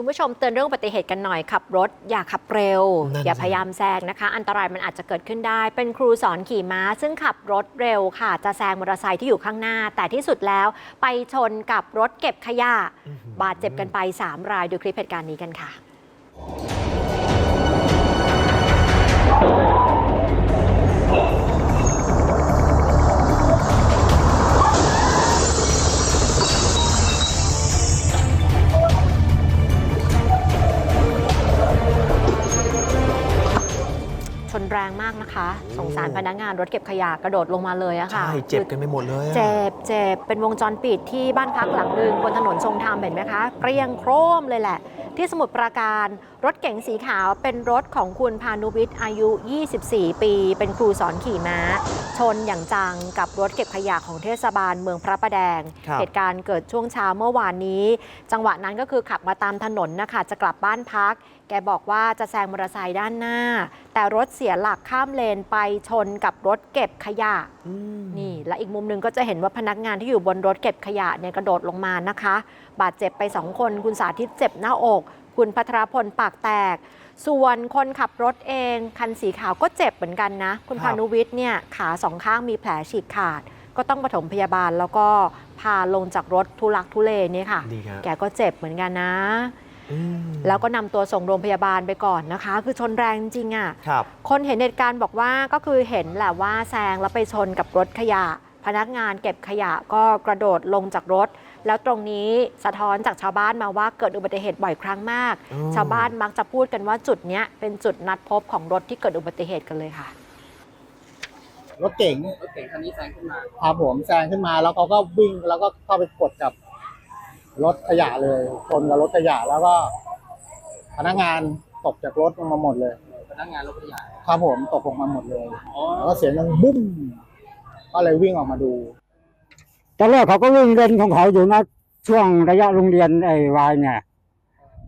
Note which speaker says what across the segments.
Speaker 1: คุณผู้ชมเตือนเรื่องอุบัติเหตุกันหน่อยขับรถ อย่าขับเร็ว
Speaker 2: นั่น
Speaker 1: อย่า
Speaker 2: สิ
Speaker 1: พยายามแซงนะคะ อันตรายมันอาจจะเกิดขึ้นได้ เป็นครูสอนขี่ม้า ซึ่งขับรถเร็วค่ะ จะแซงมอเตอร์ไซค์ที่อยู่ข้างหน้า แต่ที่สุดแล้วไปชนกับรถเก็บขยะ
Speaker 2: อื้อหือบา
Speaker 1: ดเจ็บกันไป 3 รายดูคลิปเหตุการณ์นี้กันค่ะ แรงมากนะคะ สงสารพนักงานรถเก็บขยะกระโดดลงมาเลยอะค่ะ
Speaker 2: ใช่เจ็บกันไปหมดเลยอะ
Speaker 1: เจ็บเจ็บเป็นวงจรปิดที่บ้านพักหลังหนึ่งบนถนนทรงธรรมเห็นไหมคะเกรียงโครมเลยแหละ ที่สมุทรปราการรถเก๋งสีขาวเป็นรถของคุณพานุวิทย์อายุ 24 ปี เป็นครูสอนขี่ม้า ชนอย่างจังกับรถเก็บขยะของเทศบาลเมืองพระประแดง
Speaker 2: ครับ
Speaker 1: เหตุการณ์เกิดช่วงเช้าเมื่อวานนี้ จังหวะนั้นก็คือขับมาตามถนนนะคะจะกลับบ้านพัก แกบอกว่าจะแซงมอเตอร์ไซค์ด้านหน้า แต่รถเสียหลักข้ามเลนไปชนกับรถเก็บขยะ
Speaker 2: อืม
Speaker 1: นี่ และอีกมุมหนึ่งก็จะเห็นว่าพนักงานที่อยู่บนรถเก็บขยะเนี่ยกระโดดลงมานะคะ บาดเจ็บไป2คนคุณสาธิตเจ็บหน้าอก คุณพัทรพลปากแตก ส่วนคนขับรถเองคันสีขาวก็เจ็บเหมือนกันนะ คุณ
Speaker 2: ครั
Speaker 1: พา
Speaker 2: บ
Speaker 1: นุวิทย์เนี่ยขาสองข้างมีแผลฉีกขาด ก็ต้องปฐมพยาบาลแล้วก็พาลงจากรถทุลักทุเลเนี่ยค่ะ
Speaker 2: ดีครับ
Speaker 1: แกก็เจ็บเหมือนกันนะ
Speaker 2: อืม
Speaker 1: แล้วก็นำตัวส่งโรงพยาบาลไปก่อนนะคะ คือชนแรงจริงๆอะ
Speaker 2: ครับ
Speaker 1: คนเห็นเหตุการณ์บอกว่าก็คือเห็นแหละว่าแซงแล้วไปชนกับรถขยะ พนักงานเก็บขยะก็กระโดดลงจากรถ แล้วตรงนี้สะท้อนจากชาวบ้านมาว่าเกิดอุบัติเหตุบ่อยครั้งมาก
Speaker 2: อืม
Speaker 1: ชาวบ้านมักจะพูดกันว่าจุดเนี้ยเป็นจุดนัดพบของรถที่เกิดอุบัติเหตุกันเลยค่ะ
Speaker 3: รถเก๋ง
Speaker 4: รถเก๋งคันนี้แซงขึ้นมา
Speaker 3: พาผมแซงขึ้นมาแล้วเขาก็วิ่งแล้วก็เข้าไปกดกับ รถขยะเลยชนกับรถขยะแล้วก็ พนักงานตกจากรถลงมาหมดเลย
Speaker 4: พนักงานรถขยะ
Speaker 3: ครับผมตกลงมาหมดเลย
Speaker 4: อ๋อ
Speaker 3: แล้วก็เสียงดังบุ้มก็เลยวิ่งออกมาดู
Speaker 5: ตอนแรกเขาก็วิ่งเล่นของเขาอยู่นะช่วงระยะโรงเรียนไอ้วายเนี่ย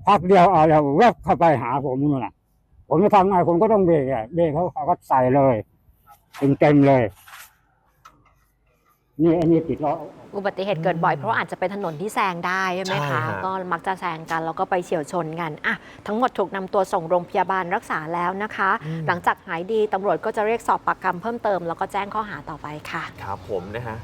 Speaker 5: พักเดียวเอาแล้วแวบเข้าไปหาผมนู่นน่ะ ผมจะทำไงผมก็ต้องเบรกอะเบรกเขาเขาก็ใส่เลยเต็มเต็มๆเลย นี่อันนี้ติดล้อ
Speaker 1: อุบัติเหตุเกิดบ่อยเพราะอาจจะเป็นถนนที่แซงได้ใช่ไหม
Speaker 2: ใช่
Speaker 1: คะ
Speaker 2: ฮะ
Speaker 1: ก็มักจะแซงกันแล้วก็ไปเฉียวชนกันอะทั้งหมดถูกนำตัวส่งโรงพยาบาลรักษาแล้วนะคะ
Speaker 2: อืม
Speaker 1: หลังจากหายดีตำรวจก็จะเรียกสอบปากคำเพิ่มเติม แล้วก็แจ้งข้อหาต่อไปค่ะ
Speaker 2: ครับผมนะฮะ